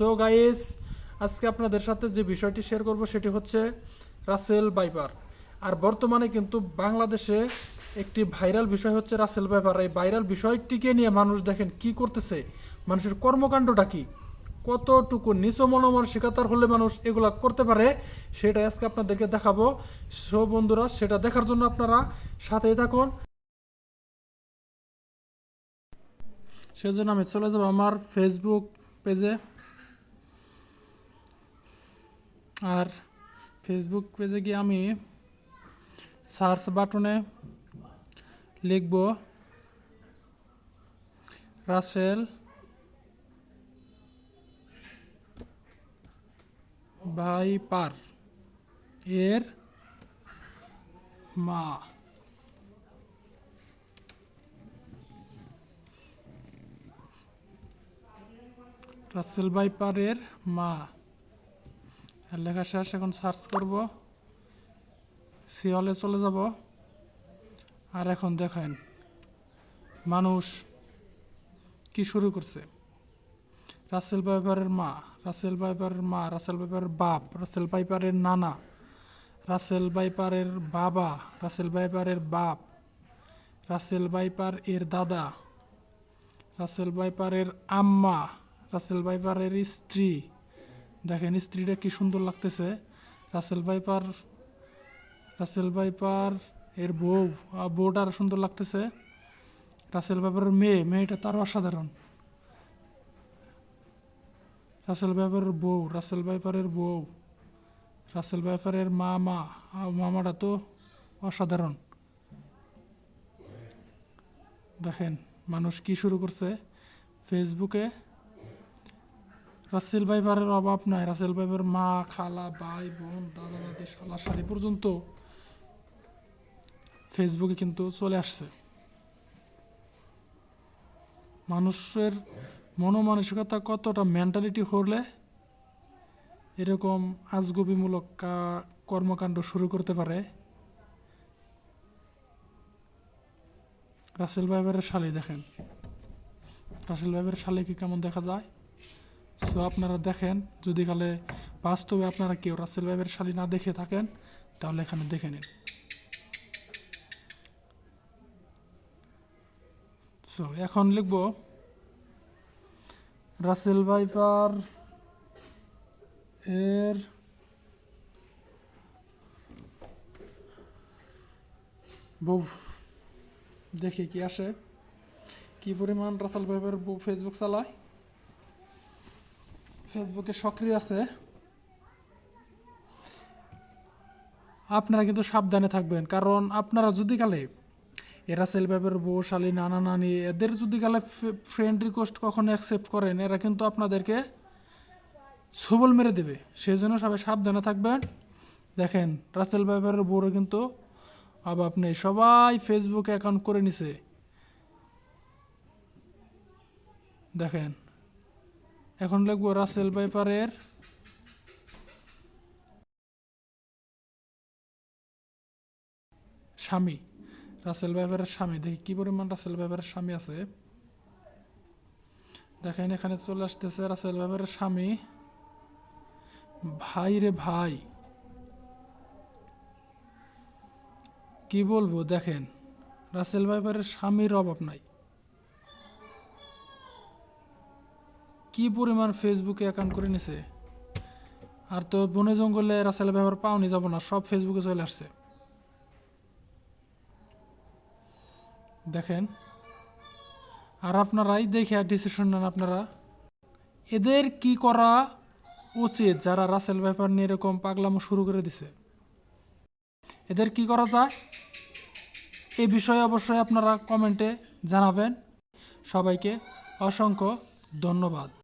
So guys আজকে আপনাদের সাথে যে বিষয়টি শেয়ার করব সেটি হচ্ছে রাসেল বাইপার আর বর্তমানে কিন্তু বাংলাদেশে একটি ভাইরাল বিষয় হচ্ছে রাসেল বাইপার এই ভাইরাল বিষয়টিকে নিয়ে মানুষ দেখেন কি করতেছে, মানুষের কর্মকাণ্ডটা কি, কতটুকু নিচু মনোমানসিকতার হলে মানুষ এগুলা করতে পারে সেটা আজকে আপনাদেরকে দেখাবো। সো বন্ধুরা, সেটা দেখার জন্য আপনারা সাথেই থাকুন। সেজন্য আমি চলে যাব আমার ফেসবুক পেজে আর ফেসবুক পেজে গিয়ে আমি সার্চ বাটনে লিখব রাসেল ভাইপার এর মা। রাসেল ভাইপারের মা। লেখা শেষ, এখন সার্চ করব। সিওলে চলে যাব। আর এখন দেখেন, মানুষ কি শুরু করছে? রাসেল ভাইপারের মা, রাসেল ভাইপারের মা, রাসেল ভাইপারের বাপ, রাসেল ভাইপারের নানা, রাসেল ভাইপারের বাবা, রাসেল ভাইপারের বাপ, রাসেল ভাইপার এর দাদা, রাসেল ভাইপারের আম্মা, রাসেল ভাইপারের স্ত্রী দেখেন, স্ত্রীটা কি সুন্দর লাগতেছে। রাসেল ভাইপার রাসেল ভাইপার এর বউ বউটা আরও সুন্দর লাগতেছে। রাসেল ভাইপারের মেয়ে, মেয়েটা তার অসাধারণ। রাসেল ভাইপারের বউ, রাসেল ভাইপারের বউ, রাসেল ভাইপারের মামা মামাটা তো অসাধারণ। দেখেন, মানুষ কি শুরু করছে? ফেসবুকে রাসেল ভাইপারের অভাব নাই। রাসেল ভাইপার মা, খালা, ভাই, বোন, দাদা, দাদি, শালা শাড়ি পর্যন্ত ফেসবুকে কিন্তু চলে আসছে। মানুষের মনোমানসিকতা কতটা মেন্টালিটি হলে এরকম আজগুবিমূলক কর্মকাণ্ড শুরু করতে পারে? রাসেল ভাইবারের শালি দেখেন। রাসেল ভাইবারের শালিকে কেমন দেখা যায়? সো আপনারা দেখেন, যদি কালে বাস্তবে আপনারা কেউ রাসেল ভাইবের শাড়ি না দেখে থাকেন, তাহলে এখানে দেখে নিন। সো এখন লিখব রাসেল ভাইপার এর বউ, দেখি কি আসে। কি পরিমাণ রাসেল ভাইপার বউ ফেসবুক চালায়? ফেসবুকে সক্রিয় আছে। আপনারা কিন্তু সাবধানে থাকবেন, কারণ আপনারা যদি কালে এরা সেলভাবের বউ, শালী, নানা, নানি, এদের যদি কালে ফ্রেন্ড রিকোয়েস্ট কখনো অ্যাকসেপ্ট করেন, এরা কিন্তু আপনাদেরকে সবল মেরে দেবে। সেই জন্য সবাই সাবধানে থাকবেন। দেখেন, রাসেল ভাইবারের বউরও কিন্তু অভাব নেই। সবাই ফেসবুকে অ্যাকাউন্ট করে নিছে। দেখেন এখন লিখব রাসেল ভাইপারের স্বামী, রাসেল ভাইপারের স্বামী। দেখি কি পরিমাণ রাসেল ভাইপারের স্বামী আছে। দেখেন, এখানে চলে আসতেছে রাসেল ভাইপারের স্বামী। ভাই রে ভাই। কি বলব, দেখেন, রাসেল ভাইপারের স্বামীর অভাব নাই। কি পরিমাণ ফেসবুকে অ্যাকাউন্ট করে নিছে? আর তো বনে জঙ্গলে রাসেল ব্যবহার পাওনি, যাব না, সব ফেসবুকে চলে আসছে। দেখেন, আর আপনারাই দেখে ডিসিশন নেন আপনারা। এদের কি করা উচিত যারা রাসেল ব্যাপার নিয়ে এরকম পাগলামো শুরু করে দিছে? এদের কি করা যায়? এই বিষয়ে অবশ্যই আপনারা কমেন্টে জানাবেন। সবাইকে অসংখ্য ধন্যবাদ।